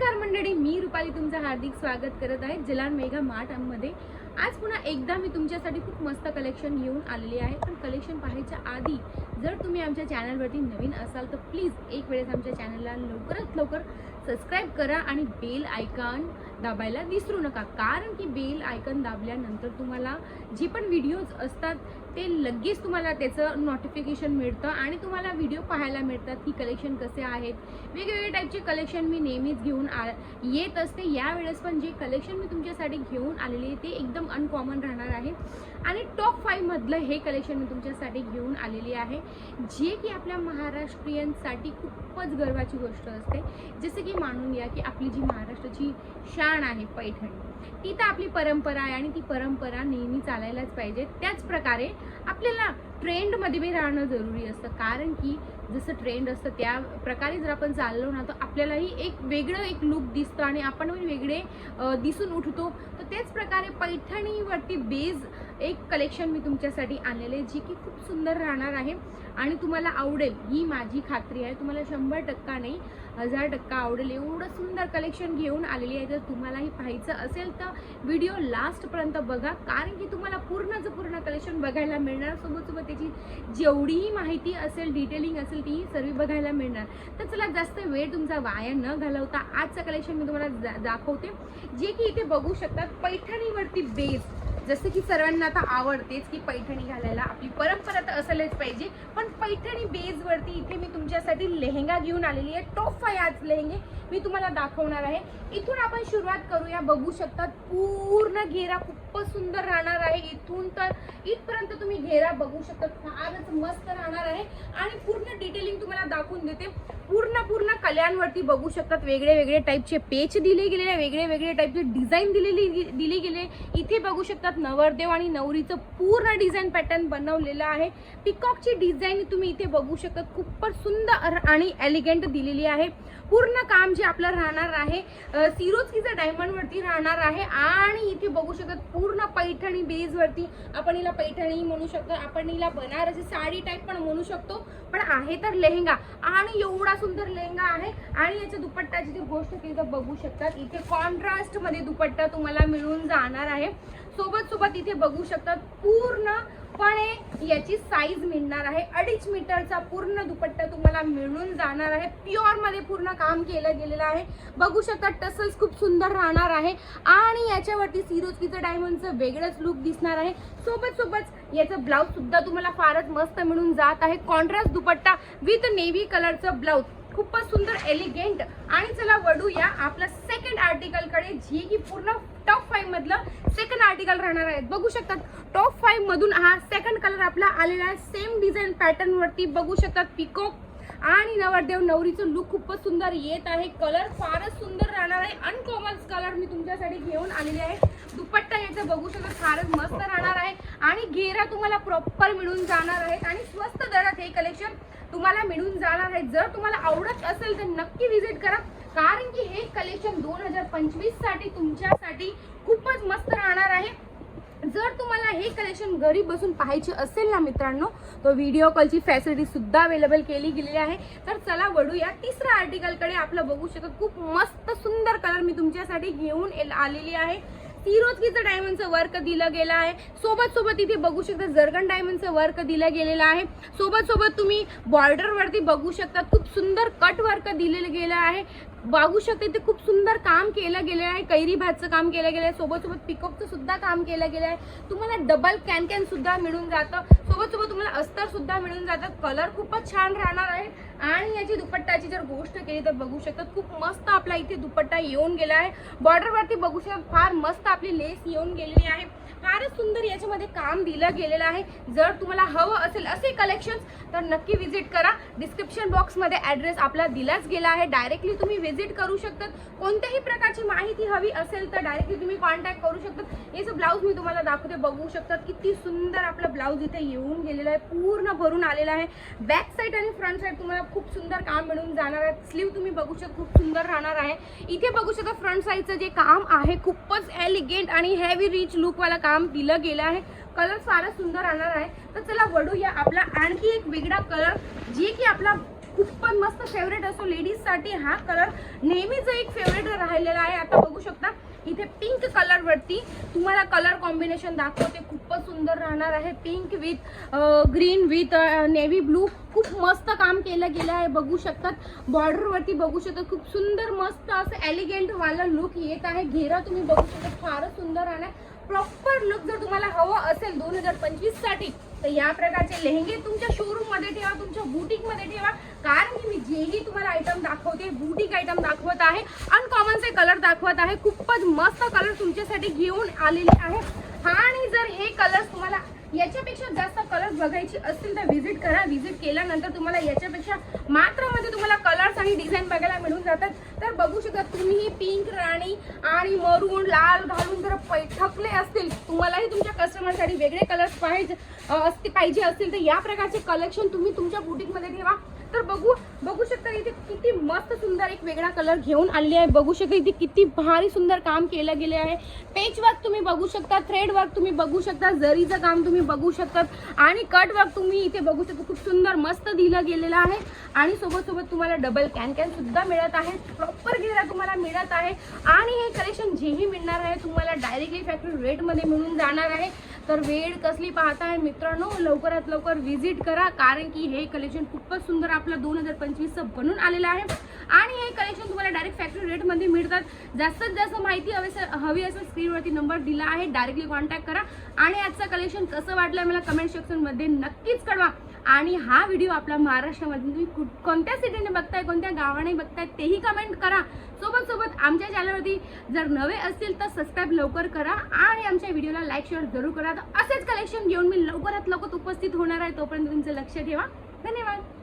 Alaska. मंडळी मी रुपाली तुमचं हार्दिक स्वागत करत आहे. जलान मेगा मार्टमध्ये आज पुन्हा एकदा मी तुमच्यासाठी खूप मस्त कलेक्शन घेऊन आलेली आहे. पण कलेक्शन पाहायच्या आधी जर तुम्ही आमच्या चॅनलवरती नवीन असाल तर प्लीज एक वेळेस आमच्या चॅनलला लवकरात लवकर सबस्क्राईब करा आणि बेल आयकॉन दाबायला विसरू नका. कारण की बेल आयकॉन दाबल्यानंतर तुम्हाला जे पण व्हिडिओज असतात ते लगेच तुम्हाला त्याचं नोटिफिकेशन मिळतं आणि तुम्हाला व्हिडिओ पाहायला मिळतात की कलेक्शन कसे आहेत. वेगवेगळे टाईपचे कलेक्शन मी नेहमीच घेऊन आ येत असते यावेळेस पण जे कलेक्शन मी तुमच्यासाठी घेऊन आलेली आहे ते एकदम अनकॉमन राहणार आहे. आणि टॉप फाईव्हमधलं हे कलेक्शन मी तुमच्यासाठी घेऊन आलेली आहे जे की आपल्या महाराष्ट्रीयनसाठी खूपच गर्वाची गोष्ट असते. जसं की मानून घ्या की आपली जी महाराष्ट्राची शान आहे पैठणी ती तर आपली परंपरा आहे आणि ती परंपरा नेहमी चालायलाच पाहिजे. त्याच प्रकारे आपल्याला ट्रेंडमध्ये बी राहणं जरुरी असतं. कारण की जसं ट्रेंड असतं त्या प्रकारे जर आपण चाललो ना तर आपल्यालाही एक वेगळं एक लुक दिसतं आणि आपण वेगळे दिसून उठतो. तर त्याच प्रकारे पैठणीवरती बेज एक कलेक्शन मी तुमच्यासाठी आणलेलं आहे जी की खूप सुंदर राहणार आहे. आणि तुम्हाला आवडेल ही माझी खात्री आहे. तुम्हाला शंभर टक्का नाही हजार टक्का आवडेल. एवढं सुंदर कलेक्शन घेऊन आलेली आहे. जर तुम्हालाही पाहायचं असेल तर व्हिडिओ लास्टपर्यंत बघा. कारण की तुम्हाला पूर्णचं पूर्ण कलेक्शन बघायला मिळणार. सोबत सोबत त्याची जेवढीही माहिती असेल डिटेलिंग असेल ती सर्व बघायला मिळणार. तर चला जास्त वेळ तुमचा वाया न घालवता आजचं कलेक्शन मी तुम्हाला जा- दाखवते. जे की इथे बघू शकतात पैठणीवरती बेस जसं की सर्वांना आता आवडतेच की पैठणी घालायला. आपली परंपरा तर असायलाच पाहिजे. पण पैठणी बेसवरती इथे मी तुमच्यासाठी लेहंगा घेऊन आलेली आहे. टॉप फाय आज लेहंगे मी तुम्हाला दाखवणार आहे. इथून आपण सुरुवात करूया. बघू शकतात पूर्ण घेरा खूप खूपच सुंदर राहणार आहे. इथून तर इथपर्यंत तुम्ही घेरा बघू शकता. फारच मस्त राहणार आहे. आणि पूर्ण डिटेलिंग तुम्हाला दाखवून देते. पूर्ण पूर्ण कल्यांवरती बघू शकतात. वेगळे वेगळे टाईपचे पेच दिले गेलेले वेगळे वेगळे टाईपचे डिझाईन दिलेली दिली गेले. इथे बघू शकतात नवरदेव आणि नवरीचं पूर्ण डिझाईन पॅटर्न बनवलेलं आहे. पिकॉकची डिझाईन तुम्ही इथे बघू शकतात. खूपच सुंदर आणि एलिगंट दिलेली आहे. पूर्ण काम जे आपलं राहणार आहे अ, सिरोस्कीचं राहणार आहे. आणि इथे बघू शकतात पूर्ण पूर्ण पैठणी बेजवरती. आपण हिला पैठणी म्हणू शकतो. आपण हिला बनारसी साडी टाईप पण म्हणू शकतो. पण आहे तर लेहंगा. आणि एवढा सुंदर लेहंगा आहे. आणि याच्या दुपट्टाची जी गोष्ट केली तर बघू शकतात. इथे कॉन्ट्रास्टमध्ये दुपट्टा तुम्हाला मिळून जाणार आहे. सोबत सोबत इथे बघू शकतात. पूर्णपणे याची साईज मिळणार आहे. अडीच मीटरचा पूर्ण दुपट्टा तुम्हाला मिळून जाणार आहे. प्युअरमध्ये पूर्ण काम केलं गेलेलं आहे. बघू शकता टसल्स खूप सुंदर राहणार आहे. आणि याच्यावरती सिरोजकीचं डायमंडचं वेगळंच लुक दिसणार आहे. सोबत सोबत याचं ब्लाऊज सुद्धा तुम्हाला फारच मस्त मिळून जात आहे. कॉन्ट्रास्ट दुपट्टा विथ नेव्ही कलरचं ब्लाऊज खूपच सुंदर एलिगेंट आणि चला वडूया आपल्या सेकंड आर्टिकलकडे जी की पूर्ण टॉप फाईव्ह मधलं सेकंड आर्टिकल राहणार आहेत बघू शकतात टॉप फाईव्ह मधून हा सेकंड कलर आपला आलेला आहे. सेम डिझाईन पॅटर्न वरती बघू शकतात पिकॉक आणि नवरदेव नवरीचं लुक खूपच सुंदर येत आहे. कलर फारच सुंदर राहणार आहे. अनकॉमन कलर मी तुमच्यासाठी घेऊन आलेले आहे. दुपट्टा याचा बघू शकता फारच मस्त राहणार आहे. आणि घेरा तुम्हाला प्रॉपर मिळून जाणार आहेत आणि स्वस्त दरात हे कलेक्शन तुम्हाला मिळून जाणार आहे. जर तुम्हाला आवडत असेल तर नक्की व्हिजिट करा. कारण की हे कलेक्शन दोन हजार पंचवीससाठी तुमच्यासाठी खूपच मस्त राहणार आहे. जर तुम्हाला हे कलेक्शन घरी बसून पाहायचे असेल ना मित्रांनो तर व्हिडिओ कॉलची फॅसिलिटी सुद्धा अवेलेबल केली गेलेली आहे. तर चला वळूया. तिसऱ्या आर्टिकलकडे आपलं बघू शकत. खूप मस्त सुंदर कलर मी तुमच्यासाठी घेऊन आलेली आहे. सिरोजकीचं डायमंडचं वर्क दिलं गेलं आहे. सोबत सोबत इथे बघू शकता जर्गन डायमंडचं वर्क दिलं गेलेलं आहे. सोबत सोबत तुम्ही बॉर्डरवरती बघू शकता खूप सुंदर कट वर्क दिलेलं गेलं आहे. बघू शकता इथे खूप सुंदर काम केलं गेलं आहे. कैरी भातचं काम केलं गेलं आहे. सोबत सोबत पिकअपचं सुद्धा काम केलं गेलं आहे. तुम्हाला डबल कॅन कॅन सुद्धा मिळून जातं. सोबत सोबत तुम्हाला अस्तर सुद्धा मिळून जातं. कलर खूपच छान राहणार आहे. आणि याची दुपट्टाची जर गोष्ट केली तर बघू शकतात खूप मस्त आपला इथे दुपट्टा येऊन गेला आहे बॉर्डरवरती बघू शकतात फार मस्त आपली लेस येऊन गेलेली आहे. फारच सुंदर याच्यामध्ये काम दिलं गेलेलं आहे. जर तुम्हाला हवं असेल असे कलेक्शन तर नक्की विजिट करा. डिस्क्रिप्शन बॉक्समध्ये ॲड्रेस आपला दिलाच गेला आहे. डायरेक्टली तुम्ही व्हिजिट करू शकतात. कोणत्याही प्रकारची माहिती हवी असेल तर डायरेक्टली तुम्ही कॉन्टॅक्ट करू शकतात. याचं ब्लाऊज मी तुम्हाला दाखवते. बघू शकतात किती सुंदर आपलं ब्लाऊज इथे येऊन गेलेला आहे. पूर्ण भरून आलेलं आहे. बॅक साईड आणि फ्रंट साईड तुम्हाला खूप सुंदर काम मिळून जाणार आहे. स्लीव तुम्ही बघू शकता खूप सुंदर राहणार आहे. इथे बघू शकता फ्रंट साईडचं जे काम आहे खूपच एलिगेंट आणि हेवी रिच लुकवाला काम दिलं गेलं आहे. कलर फारच सुंदर राहणार आहे. तर चला वडूया आपला आणखी एक वेगळा कलर जे की आपला खूपच मस्त फेवरेट असतो. लेडीजसाठी हा कलर नेहमीच एक फेवरेट राहिलेला आहे. आता बघू शकता इथे पिंक कलर वरती तुम्हाला कलर कॉम्बिनेशन दाखवते. खूपच सुंदर राहणार आहे. Pink with green with navy blue खूप मस्त काम केलं गेलं आहे. बघू शकतात. बॉर्डरवरती बघू शकतात. खूप सुंदर मस्त असं एलिगेंटवाला लुक येत आहे. घेरा तुम्ही बघू शकता. फारच सुंदर राहणार. प्रॉपर लुक जर तुम्हाला हवं असेल दोन हजार पंचवीससाठी तर या प्रकारचे लेहंगे तुमच्या शोरूममध्ये ठेवा तुमच्या बुटीकमध्ये ठेवा. कारण की मी जेही तुम्हाला आयटम दाखवते बुटीक आयटम दाखवत आहे. आणि अनकॉमनचे कलर दाखवत आहे. खूपच मस्त कलर तुमच्यासाठी घेऊन आलेले आहे आणि जर हे कलर तुम्हाला याच्यापेक्षा जास्त कलर बघायचे असतील तर व्हिजिट करा. व्हिजिट केल्यानंतर तुम्हाला याच्यापेक्षा मात्रमध्ये तुम्हाला कलर्स आणि डिझाईन बघायला मिळून जातात. तर बघू शकता तुम्ही पिंक राणी आणि मरून लाल घालून जर पैठकले असतील तुम्हालाही तुमच्या कस्टमरसाठी वेगळे कलर्स पाहिजे असते पाहिजे असतील तर या प्रकारचे कलेक्शन तुम्ही तुमच्या बुटीकमध्ये ठेवा. तर बघू बघू शकता इथे किती मस्त सुंदर एक वेगळा कलर घेऊन आलेली आहे. बघू शकता इथे किती भारी सुंदर काम केलं गेले आहे. पेच वर्क तुम्ही बघू शकता थ्रेड वर्क तुम्ही बघू शकता जरीचं काम तुम्ही बघू शकता आणि कट वर्क तुम्ही इथे बघू शकता. खूप सुंदर मस्त दिलं गेलेलं आहे. आणि सोबत सोबत तुम्हाला डबल कॅन कॅन सुद्धा मिळत आहे. प्रॉपर घेरा तुम्हाला मिळत आहे. आणि हे कलेक्शन जेही मिळणार आहे तुम्हाला डायरेक्टली फॅक्टरी रेटमध्ये मिळून जाणार आहे. तर वेळ कसली पाहताय मित्रांनो लवकरात लवकर व्हिजिट करा कारण की हे कलेक्शन खूपच सुंदर आपलं दोन हजार पंचवीसचं बनून आलेलं आहे. आणि हे कलेक्शन तुम्हाला डायरेक्ट फॅक्टरी रेटमध्ये मिळतात. जास्तीत जास्त माहिती हवी असेल हवी असेल स्क्रीनवरती नंबर दिला आहे डायरेक्टली कॉन्टॅक्ट करा. आणि आजचं कलेक्शन कसं वाटलं मला कमेंट सेक्शनमध्ये नक्कीच कळवा. आणि हा व्हिडिओ आपला महाराष्ट्रामध्ये तुम्ही कुठ- कोणत्या सिटीने बघताय कोणत्या गावाने बघताय तेही कमेंट करा. सोबत सोबत आमच्या चॅनलवरती जर नवे असतील तर सबस्क्राईब लवकर करा आणि आमच्या व्हिडिओला लाईक शेअर जरूर करा. तर असेच कलेक्शन घेऊन मी लवकरात लवकर उपस्थित होणार आहे तोपर्यंत तुमचं लक्ष ठेवा. धन्यवाद.